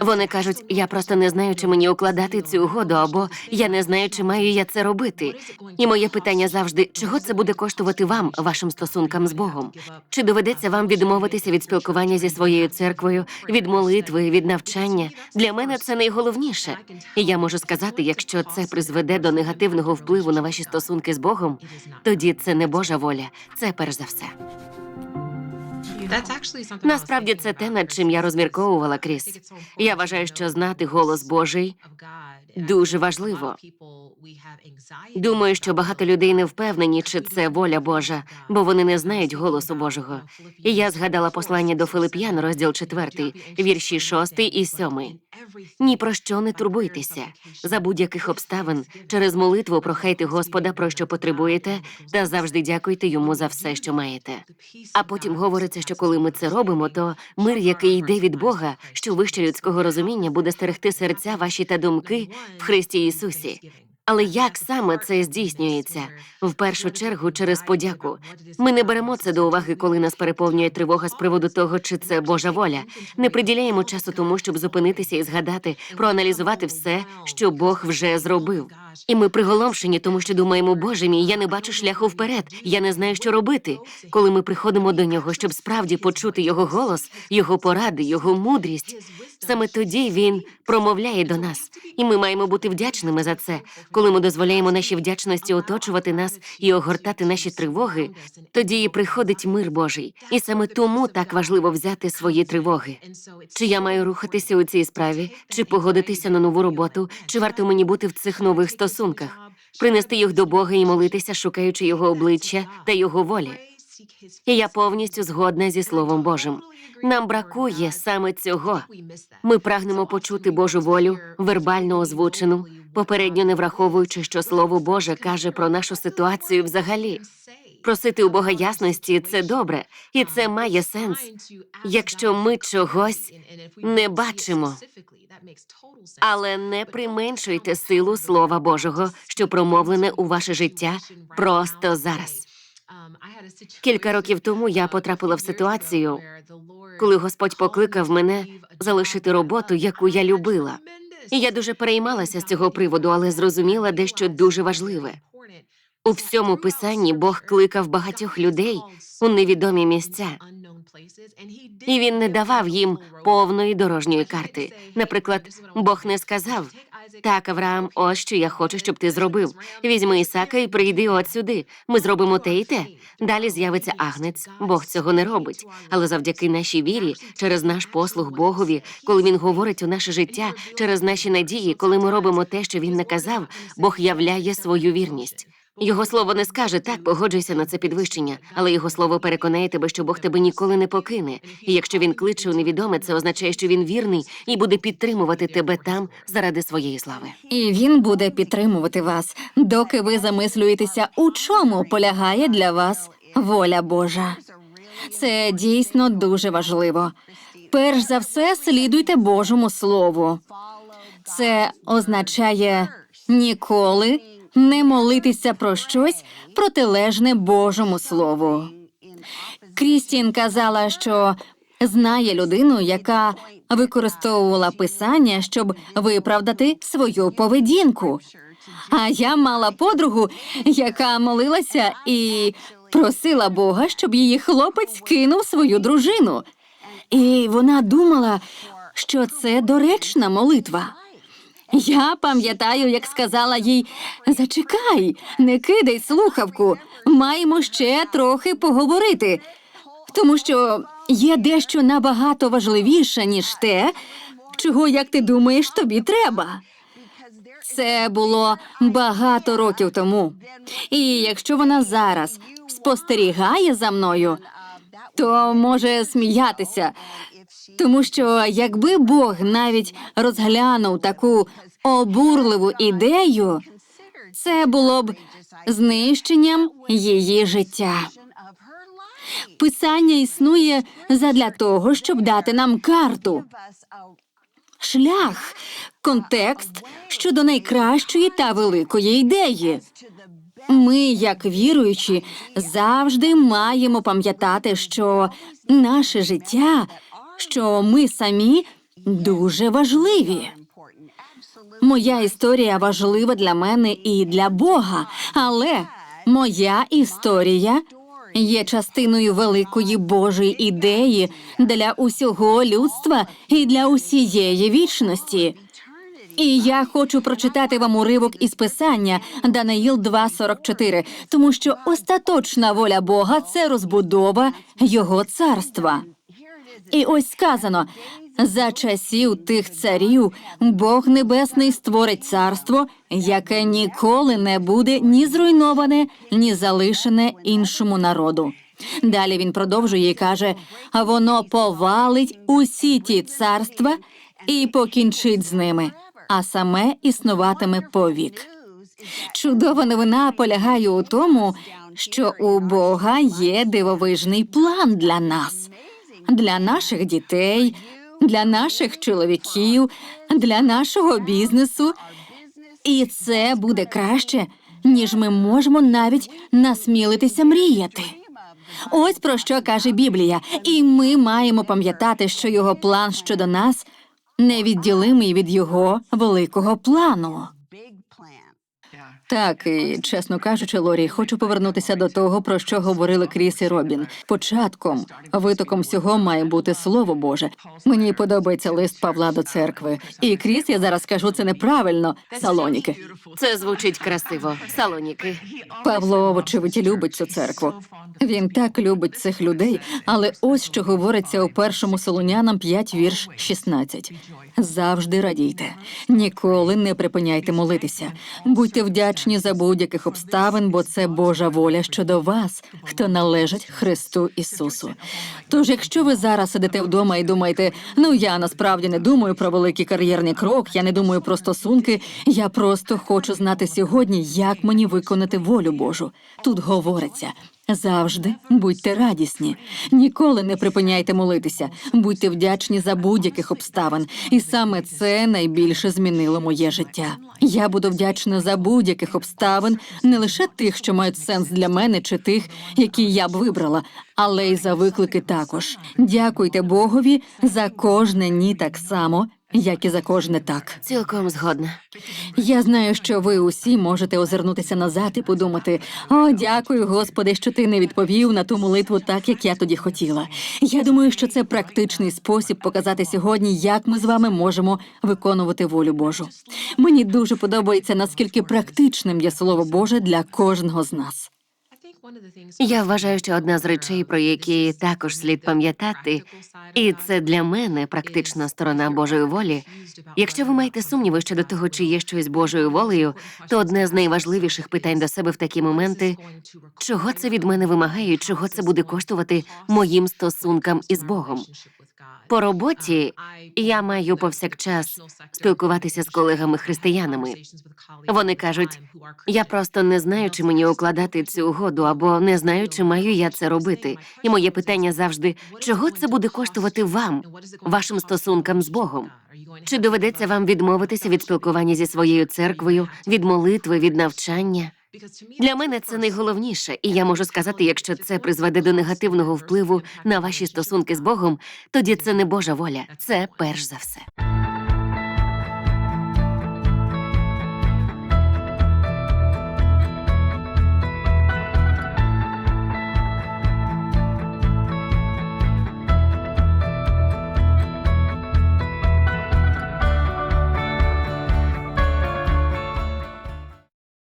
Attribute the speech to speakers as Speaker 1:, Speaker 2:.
Speaker 1: Вони кажуть, я просто не знаю, чи мені укладати цю угоду, або я не знаю, чи маю я це робити. І моє питання завжди: чого це буде коштувати вам, вашим стосункам з Богом? Чи доведеться вам відмовитися від спілкування зі своєю церквою, від молитви, від навчання? Для мене це найголовніше. І я можу сказати, якщо це призведе до негативного впливу на ваші стосунки з Богом, тоді це не Божа воля, це перш за все. Насправді це те, над чим я розмірковувала, Кріс. Я вважаю, що знати голос Божий дуже важливо. Думаю, що багато людей не впевнені, чи це воля Божа, бо вони не знають голосу Божого. І я згадала послання до Филип'ян, розділ 4, вірші 6 і 7. Ні про що не турбуйтеся. За будь-яких обставин через молитву прохайте Господа про що потребуєте, та завжди дякуйте йому за все, що маєте. А потім говориться, що коли ми це робимо, то мир, який йде від Бога, що вище людського розуміння, буде стерегти серця ваші та думки в Христі Ісусі. Але як саме це здійснюється? В першу чергу через подяку. Ми не беремо це до уваги, коли нас переповнює тривога з приводу того, чи це Божа воля. Не приділяємо часу тому, щоб зупинитися і згадати, проаналізувати все, що Бог вже зробив. І ми приголомшені, тому що думаємо, Боже мій, я не бачу шляху вперед, я не знаю, що робити. Коли ми приходимо до нього, щоб справді почути його голос, його поради, його мудрість. Саме тоді він промовляє до нас, і ми маємо бути вдячними за це. Коли ми дозволяємо нашій вдячності оточувати нас і огортати наші тривоги, тоді і приходить мир Божий. І саме тому так важливо взяти свої тривоги. Чи я маю рухатися у цій справі, чи погодитися на нову роботу, чи варто мені бути в цих нових стосунках, принести їх до Бога і молитися, шукаючи його обличчя та його волі. І я повністю згодна зі Словом Божим. Нам бракує саме цього. Ми прагнемо почути Божу волю, вербально озвучену, попередньо не враховуючи, що Слово Боже каже про нашу ситуацію взагалі. Просити у Бога ясності це добре, і це має сенс, якщо ми чогось не бачимо. Але не применшуйте силу Слова Божого, що промовлене у ваше життя просто зараз. Кілька років тому я потрапила в ситуацію, коли Господь покликав мене залишити роботу, яку я любила. Я дуже переймалася з цього приводу, але зрозуміла дещо дуже важливе. У всьому писанні Бог кликав багатьох людей у невідомі місця, і він не давав їм повної дорожньої карти. Наприклад, Бог не сказав так, Авраам, ось що я хочу, щоб ти зробив. Візьми Ісака і прийди от сюди. Ми зробимо те і те. Далі з'явиться агнець. Бог цього не робить. Але завдяки нашій вірі, через наш послуг Богові, коли він говорить у наше життя, через наші надії, коли ми робимо те, що він наказав, Бог являє свою вірність. Його слово не скаже так, погоджуйся на це підвищення, але його слово переконає тебе, що Бог тебе ніколи не покине. І якщо він кличе у невідоме, це означає, що він вірний і буде підтримувати тебе там заради своєї слави.
Speaker 2: І він буде підтримувати вас, доки ви замислюєтеся, у чому полягає для вас воля Божа. Це дійсно дуже важливо. Перш за все, слідуйте Божому Слову. Це означає ніколи не молитися про щось протилежне Божому Слову. Крістін казала, що знає людину, яка використовувала писання, щоб виправдати свою поведінку. А я мала подругу, яка молилася і просила Бога, щоб її хлопець кинув свою дружину. І вона думала, що це доречна молитва. Я пам'ятаю, як сказала їй: зачекай, не кидай слухавку, маємо ще трохи поговорити, тому що є дещо набагато важливіше, ніж те, чого, як ти думаєш, тобі треба. Це було багато років тому. І якщо вона зараз спостерігає за мною, то може сміятися. Тому що якби Бог навіть розглянув таку обурливу ідею, це було б знищенням її життя. Писання існує задля того, щоб дати нам карту, шлях, контекст щодо найкращої та великої ідеї. Ми, як віруючі, завжди маємо пам'ятати, що наше життя, що ми самі дуже важливі. Моя історія важлива для мене і для Бога, але моя історія є частиною великої Божої ідеї для усього людства і для усієї вічності. І я хочу прочитати вам уривок із писання Даниїл 2.44, тому що остаточна воля Бога це розбудова Його царства. І ось сказано: за часів тих царів Бог Небесний створить царство, яке ніколи не буде ні зруйноване, ні залишене іншому народу. Далі він продовжує і каже: воно повалить усі ті царства і покінчить з ними, а саме існуватиме повік. Чудова новина полягає у тому, що у Бога є дивовижний план для нас, для наших дітей, для наших чоловіків, для нашого бізнесу. І це буде краще, ніж ми можемо навіть насмілитися мріяти. Ось про що каже Біблія, і ми маємо пам'ятати, що його план щодо нас невідділимий від його великого плану. Так, і чесно кажучи, Лорі, хочу повернутися до того, про що говорили Кріс і Робін. Початком, витоком всього має бути слово Боже. Мені подобається лист Павла до церкви. І Кріс, я зараз скажу це неправильно. Салоніки.
Speaker 1: Це звучить красиво. Салоніки.
Speaker 2: Павло, вочевидь, любить цю церкву. Він так любить цих людей, але ось що говориться у першому Солонянам 5, вірш 16. Завжди радійте, ніколи не припиняйте молитися. Будьте вдячні за будь-яких обставин, бо це Божа воля щодо вас, хто належить Христу Ісусу. Тож, якщо ви зараз сидите вдома і думаєте, ну я насправді не думаю про великий кар'єрний крок, я не думаю про стосунки, я просто хочу знати сьогодні, як мені виконати волю Божу. Тут говориться. Завжди будьте радісні, ніколи не припиняйте молитися, будьте вдячні за будь-яких обставин, і саме це найбільше змінило моє життя. Я буду вдячна за будь-яких обставин, не лише тих, що мають сенс для мене, чи тих, які я б вибрала, але й за виклики також. Дякуйте Богові за кожне ні так само, як і за кожне так.
Speaker 1: Цілком згодна.
Speaker 2: Я знаю, що ви усі можете озирнутися назад і подумати: о, дякую, Господи, що ти не відповів на ту молитву так, як я тоді хотіла. Я думаю, що це практичний спосіб показати сьогодні, як ми з вами можемо виконувати волю Божу. Мені дуже подобається, наскільки практичним є слово Боже для кожного з нас.
Speaker 1: Я вважаю, що одна з речей, про які також слід пам'ятати, і це для мене практична сторона Божої волі. Якщо ви маєте сумніви щодо того, чи є щось Божою волею, то одне з найважливіших питань до себе в такі моменти чого це від мене вимагає, чого це буде коштувати моїм стосункам із Богом. По роботі я маю повсякчас спілкуватися з колегами-християнами. Вони кажуть, я просто не знаю, чи мені укладати цю угоду, або не знаю, чи маю я це робити. І моє питання завжди: чого це буде коштувати вам, вашим стосункам з Богом? Чи доведеться вам відмовитися від спілкування зі своєю церквою, від молитви, від навчання? Для мене це найголовніше, і я можу сказати, якщо це призведе до негативного впливу на ваші стосунки з Богом, тоді це не Божа воля, це перш за все.